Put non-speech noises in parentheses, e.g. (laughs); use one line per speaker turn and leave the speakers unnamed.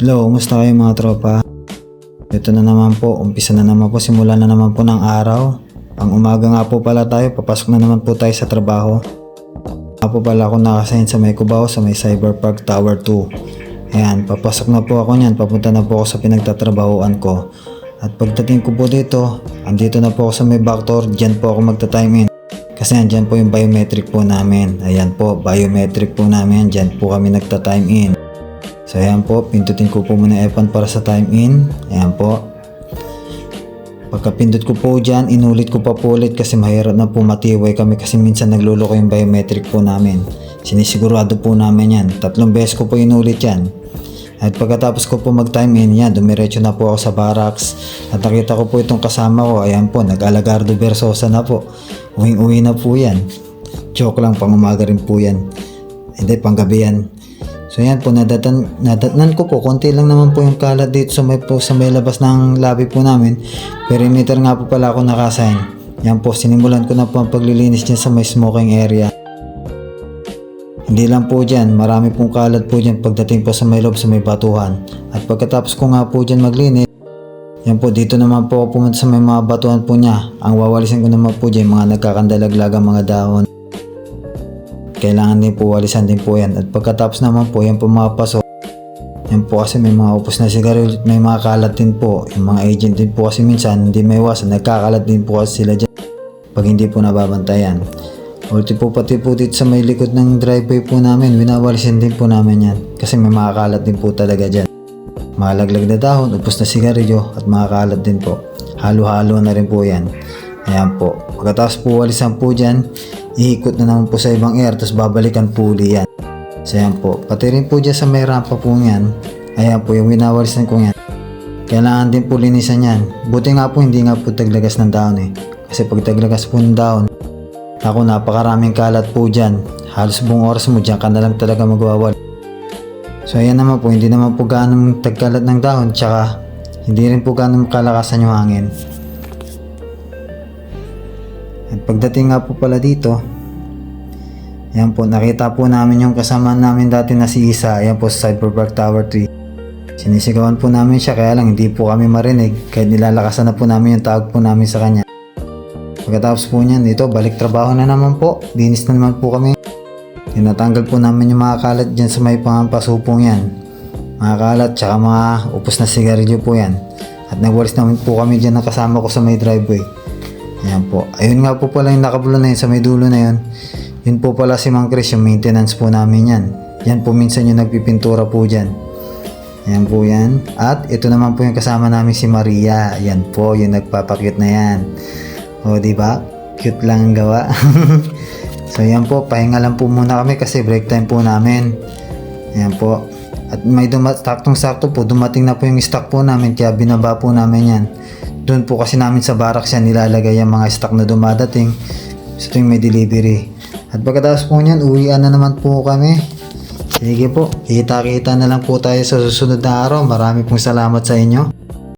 Hello, kumusta kayo mga tropa? Ito na naman po, umpisa na naman po, simula na naman po ng araw. Ang umaga nga po pala tayo, papasok na naman po tayo sa trabaho. Nga po pala ako nakasign sa may Cubao sa may Cyberpark Tower 2. Ayan, papasok na po ako niyan, papunta na po ako sa pinagtatrabahoan ko. At pagdating ko po dito, andito na po ako sa may backdoor, dyan po ako magta-time in. Kasi andyan po yung biometric po namin. Ayan po, biometric po namin, dyan po kami nagta-time in. So ayan po, pindutin ko po muna F1 para sa time in. Ayan po. Pagkapindot ko po dyan, inulit ko pa po ulit kasi mahirap na po matiway kami kasi minsan nagluloko yung biometric po namin. Sinisigurado po namin yan. Tatlong beses ko po inulit yan. At pagkatapos ko po mag-time in yan, dumiretso na po ako sa barracks. At nakita ko po itong kasama ko, ayan po, nag-Alagardo Versosa na po. Uwing-uwi na po yan. Joke lang, pang umaga rin po yan. Hindi, panggabi yan. So yan po, nadatan, nadatnan ko po, konti lang naman po yung kalat dito sa may, po, sa may labas ng labi po namin. Perimeter nga po pala ako nakasign. Yan po, sinimulan ko na po ang paglilinis dyan sa may smoking area. Hindi lang po dyan, marami pong kalat po dyan pagdating po sa may loob sa may batuhan. At pagkatapos ko nga po dyan maglinis, yan po, dito naman po ako pumunta sa may mga batuhan po niya. Ang wawalisin ko naman po dyan, mga nagkakandalaglagang mga dahon. Kailangan din po walisan din po yan. At pagkatapos naman po, yan po mga paso. Yan po kasi may mga upos na sigarilyo at may mga kalat din po. Yung mga agent din po kasi minsan hindi may iwasan. Nagkakalat din po kasi sila dyan pag hindi po nababantayan. Ulti po pati po dito sa may likod ng driveway po namin, winawalisin din po namin yan. Kasi may mga kalat din po talaga dyan. Mga laglag na dahon, upos na sigarilyo at mga kalat din po. Halo-halo na rin po yan. Ayan po. Pagkatapos po walisan po dyan, iikot na naman po sa ibang air, tapos babalikan po uli yan. So ayan po. Pati rin po dyan sa may rampa po yan, ayan po yung winawalisan ko yan. Kailangan din po linisan yan. Buti nga po hindi nga po taglagas ng dahon eh. Kasi pag taglagas po ng dahon, ako napakaraming kalat po dyan. Halos buong oras mo dyan ka na lang talaga magwawal. So ayan naman po, hindi naman po gaano tagkalat ng dahon, tsaka hindi rin po gaano kalakasan yung hangin. At pagdating nga po pala dito, yan po, nakita po namin yung kasama namin dati na si Isa, ayan po sa Cyberpark Tower 3. Sinisigawan po namin siya, kaya lang hindi po kami marinig, kahit nilalakasan na po namin yung tawag po namin sa kanya. Pagkatapos po niyan, dito, balik trabaho na naman po, dinis na naman po kami. Tinatanggal po namin yung mga kalat dyan sa may pampasupong yan. Mga kalat, tsaka mga upos na sigarilyo po yan. At nagwalis naman po kami dyan na kasama ko sa may driveway. Ayan po. Ayun nga po pala yung nakabulo na yun sa may dulo na yun. Yun po pala si Mang Chris, yung maintenance po namin yan. Yan po minsan yung nagpipintura po dyan. Ayan po yan. At ito naman po yung kasama namin si Maria. Ayan po, yung nagpapakit na yan. O, di ba? Cute lang ang gawa. (laughs) so, yan po. Pahinga lang po muna kami kasi break time po namin. Ayan po. At may dumat, saktong sakto po, dumating na po yung stock po namin kaya binaba po namin yan. Doon po kasi namin sa barracks yan nilalagay yung mga stock na dumadating sa tuwing may delivery. At pagkatapos po niyan, uwian na naman po kami. Sige po, kita-kita na lang po tayo sa susunod na araw. Marami pong salamat sa inyo.